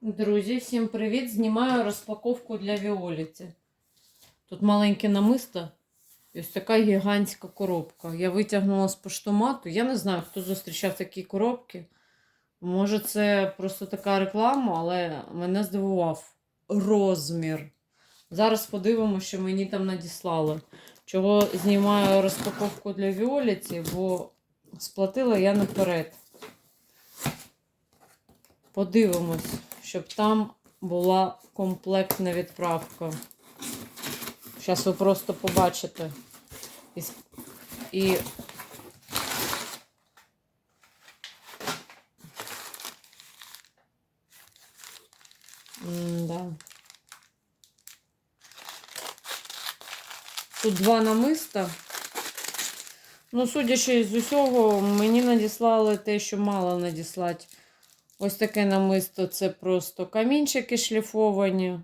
Друзі, всім привіт! Знімаю розпаковку для Віоліті. Тут маленьке намисто і ось така гігантська коробка. Я витягнула з поштомату. Я не знаю, хто зустрічав такі коробки. Може, це просто така реклама, але мене здивував розмір. Зараз подивимося, що мені там надіслали. Чого знімаю розпаковку для Віоліті, бо сплатила я наперед. Подивимось, щоб там була комплектна відправка. Зараз ви просто побачите. І, і... М-да. Тут два намиста. Ну, судячи з усього, мені надіслали те, що мало надіслати. Ось таке намисто це просто камінчики шліфовані.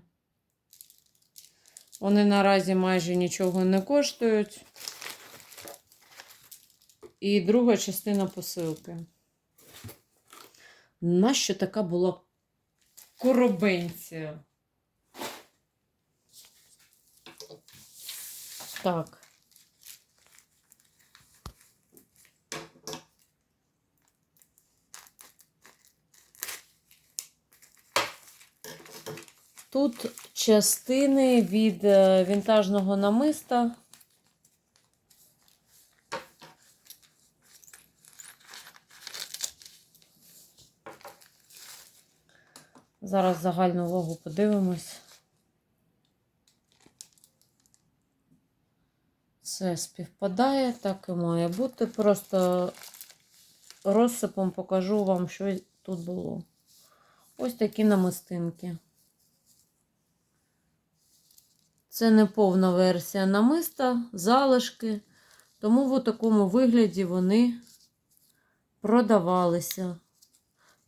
Вони наразі майже нічого не коштують. І друга частина посилки. Нащо така була коробенція? Так. Тут частини від е, вінтажного намиста. Зараз загальну вагу подивимось. Все співпадає, так і має бути. Просто розсипом покажу вам, що тут було. Ось такі намистинки. Це не повна версія намиста, залишки. Тому в такому вигляді вони продавалися.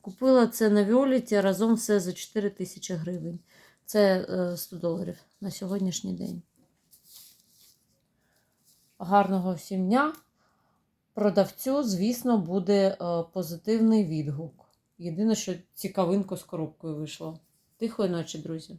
Купила це на Віоліті разом все за 4 тисячі гривень. Це е, 100 доларів на сьогоднішній день. Гарного всім дня. Продавцю, звісно, буде е, позитивний відгук. Єдине, що цікавинку з коробкою вийшло. Тихої ночі, друзі.